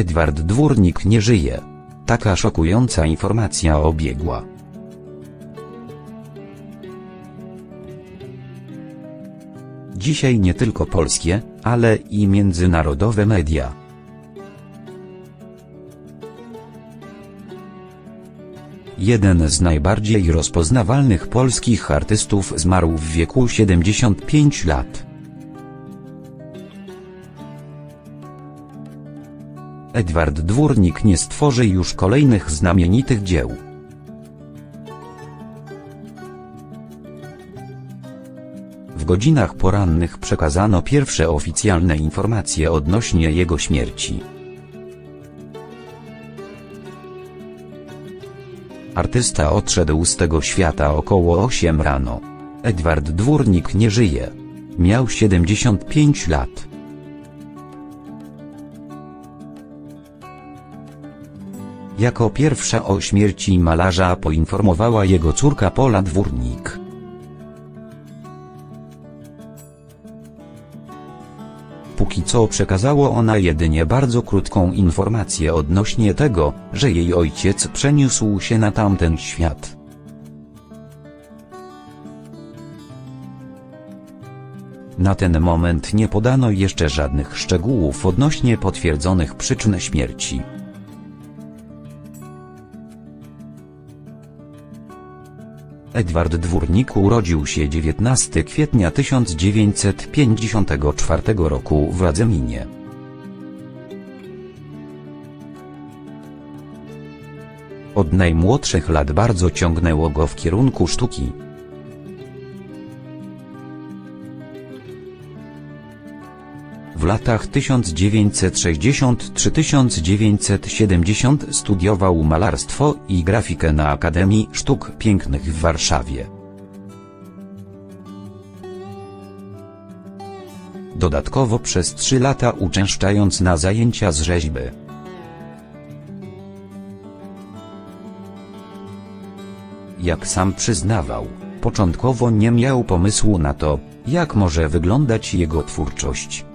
Edward Dwórnik nie żyje. Taka szokująca informacja obiegła. Dzisiaj nie tylko polskie, ale i międzynarodowe media. Jeden z najbardziej rozpoznawalnych polskich artystów zmarł w wieku 75 lat. Edward Dwórnik nie stworzy już kolejnych znamienitych dzieł. W godzinach porannych przekazano pierwsze oficjalne informacje odnośnie jego śmierci. Artysta odszedł z tego świata około 8 rano. Edward Dwórnik nie żyje. Miał 75 lat. Jako pierwsza o śmierci malarza poinformowała jego córka Pola Dwórnik. Póki co przekazało ona jedynie bardzo krótką informację odnośnie tego, że jej ojciec przeniósł się na tamten świat. Na ten moment nie podano jeszcze żadnych szczegółów odnośnie potwierdzonych przyczyn śmierci. Edward Dwórnik urodził się 19 kwietnia 1954 roku w Radzeminie. Od najmłodszych lat bardzo ciągnęło go w kierunku sztuki. W latach 1963-1970 studiował malarstwo i grafikę na Akademii Sztuk Pięknych w Warszawie. Dodatkowo przez trzy lata uczęszczając na zajęcia z rzeźby. Jak sam przyznawał, początkowo nie miał pomysłu na to, jak może wyglądać jego twórczość.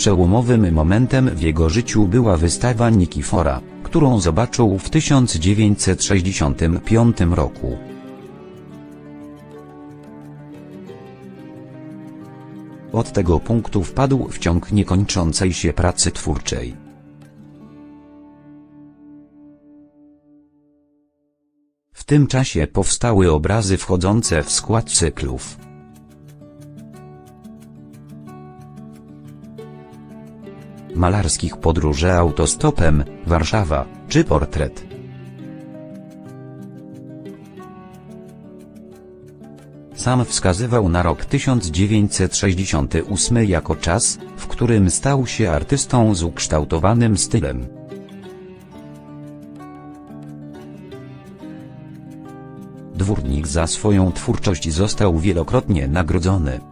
Przełomowym momentem w jego życiu była wystawa Nikifora, którą zobaczył w 1965 roku. Od tego punktu wpadł w ciąg niekończącej się pracy twórczej. W tym czasie powstały obrazy wchodzące w skład cyklów. Malarskich podróży autostopem, Warszawa, czy portret. Sam wskazywał na rok 1968 jako czas, w którym stał się artystą z ukształtowanym stylem. Dwórnik za swoją twórczość został wielokrotnie nagrodzony.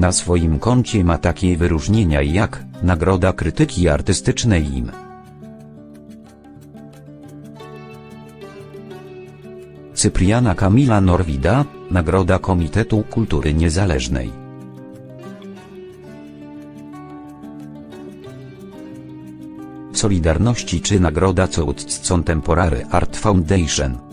Na swoim koncie ma takie wyróżnienia jak Nagroda Krytyki Artystycznej im. Cypriana Kamila Norwida, Nagroda Komitetu Kultury Niezależnej. Solidarności czy Nagroda Coutts Contemporary Art Foundation.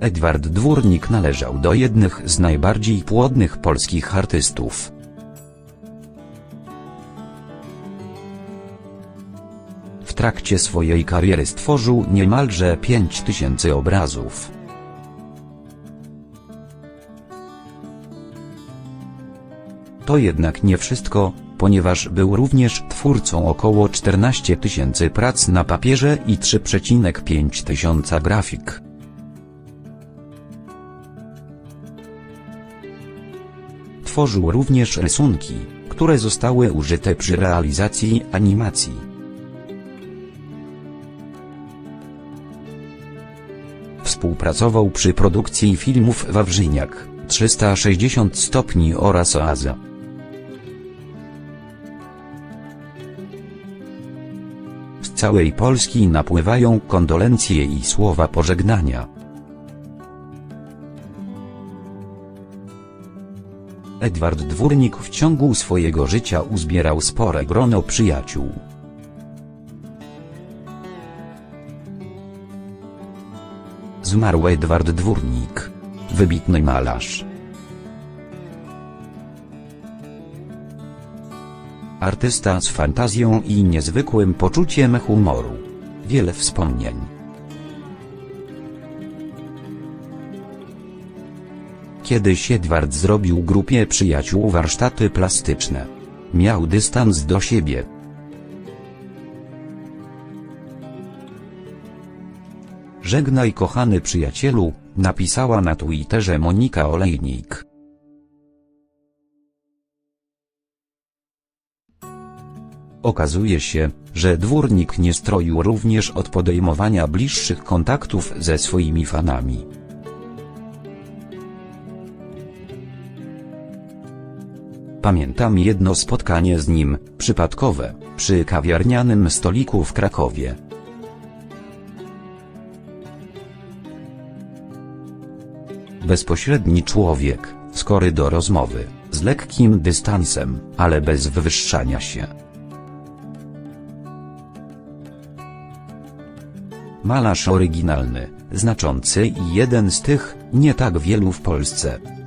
Edward Dwórnik należał do jednych z najbardziej płodnych polskich artystów. W trakcie swojej kariery stworzył niemalże 5000 obrazów. To jednak nie wszystko, ponieważ był również twórcą około 14 tysięcy prac na papierze i 3,5 tysiąca grafik. Tworzył również rysunki, które zostały użyte przy realizacji animacji. Współpracował przy produkcji filmów Wawrzyniak, 360 stopni oraz Oaza. całej Polski napływają kondolencje i słowa pożegnania. Edward Dwórnik w ciągu swojego życia uzbierał spore grono przyjaciół. Zmarł Edward Dwórnik. Wybitny malarz. Artysta z fantazją i niezwykłym poczuciem humoru. Wiele wspomnień. Kiedyś Edward zrobił grupie przyjaciół warsztaty plastyczne. Miał dystans do siebie. Żegnaj kochany przyjacielu, napisała na Twitterze Monika Olejnik. Okazuje się, że dwórnik nie stroił również od podejmowania bliższych kontaktów ze swoimi fanami. Pamiętam jedno spotkanie z nim, przypadkowe, przy kawiarnianym stoliku w Krakowie. Bezpośredni człowiek, skory do rozmowy, z lekkim dystansem, ale bez wywyższania się. Malarz oryginalny, znaczący i jeden z tych, nie tak wielu w Polsce.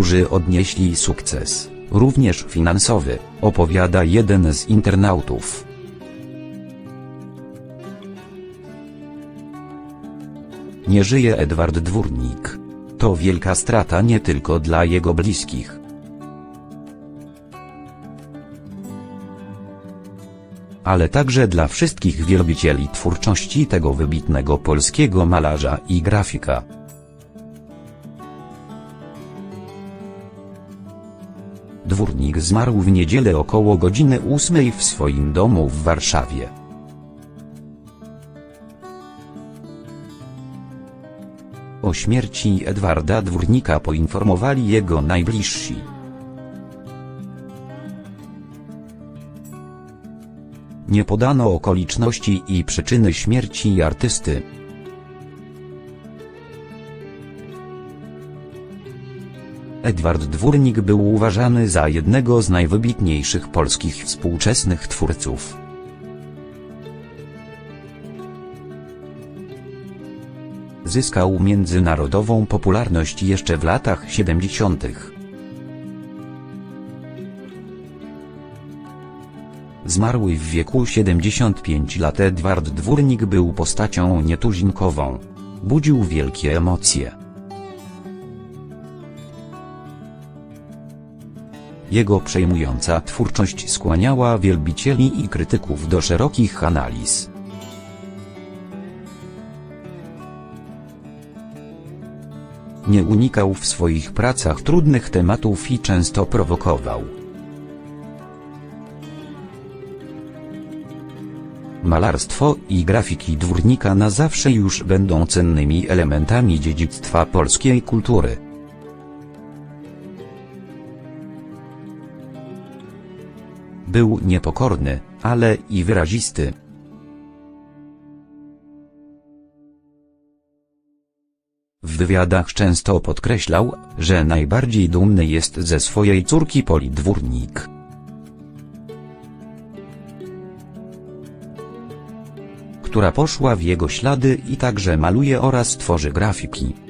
Którzy odnieśli sukces, również finansowy, opowiada jeden z internautów. Nie żyje Edward Dwórnik. To wielka strata nie tylko dla jego bliskich. ale także dla wszystkich wielbicieli twórczości tego wybitnego polskiego malarza i grafika. Dwórnik zmarł w niedzielę około godziny 8 w swoim domu w Warszawie. O śmierci Edwarda Dwórnika poinformowali jego najbliżsi. Nie podano okoliczności i przyczyny śmierci artysty. Edward Dwórnik był uważany za jednego z najwybitniejszych polskich współczesnych twórców. Zyskał międzynarodową popularność jeszcze w latach 70. Zmarły w wieku 75 lat Edward Dwórnik był postacią nietuzinkową. Budził wielkie emocje. Jego przejmująca twórczość skłaniała wielbicieli i krytyków do szerokich analiz. Nie unikał w swoich pracach trudnych tematów i często prowokował. Malarstwo i grafiki dwórnika na zawsze już będą cennymi elementami dziedzictwa polskiej kultury. Był niepokorny, ale i wyrazisty. W wywiadach często podkreślał, że najbardziej dumny jest ze swojej córki Poli Dwórnik. która poszła w jego ślady i także maluje oraz tworzy grafiki.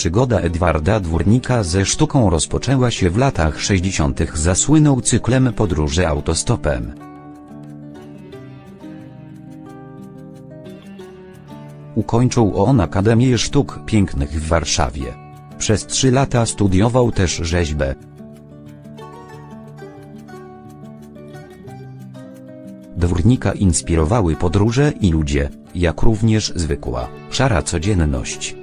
Przygoda Edwarda Dwórnika ze sztuką rozpoczęła się w latach 60. Zasłynął cyklem podróży autostopem. Ukończył on Akademię Sztuk Pięknych w Warszawie. Przez trzy lata studiował też rzeźbę. Dwórnika inspirowały podróże i ludzie, jak również zwykła, szara codzienność.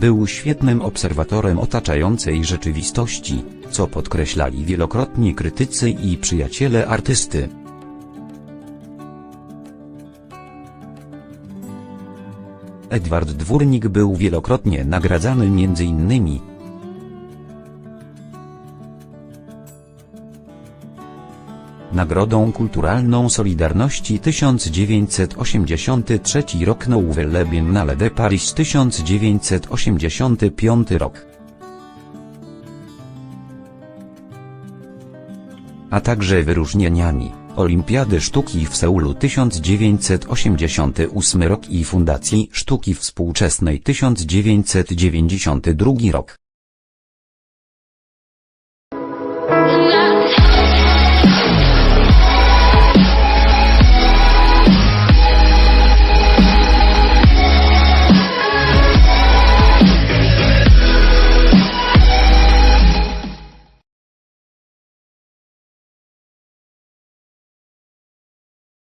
Był świetnym obserwatorem otaczającej rzeczywistości, co podkreślali wielokrotnie krytycy i przyjaciele artysty. Edward Dwórnik był wielokrotnie nagradzany m.in. Nagrodą Kulturalną Solidarności 1983 rok Nouvelle Biennale de Paris 1985 rok. A także wyróżnieniami Olimpiady Sztuki w Seulu 1988 rok i Fundacji Sztuki Współczesnej 1992 rok.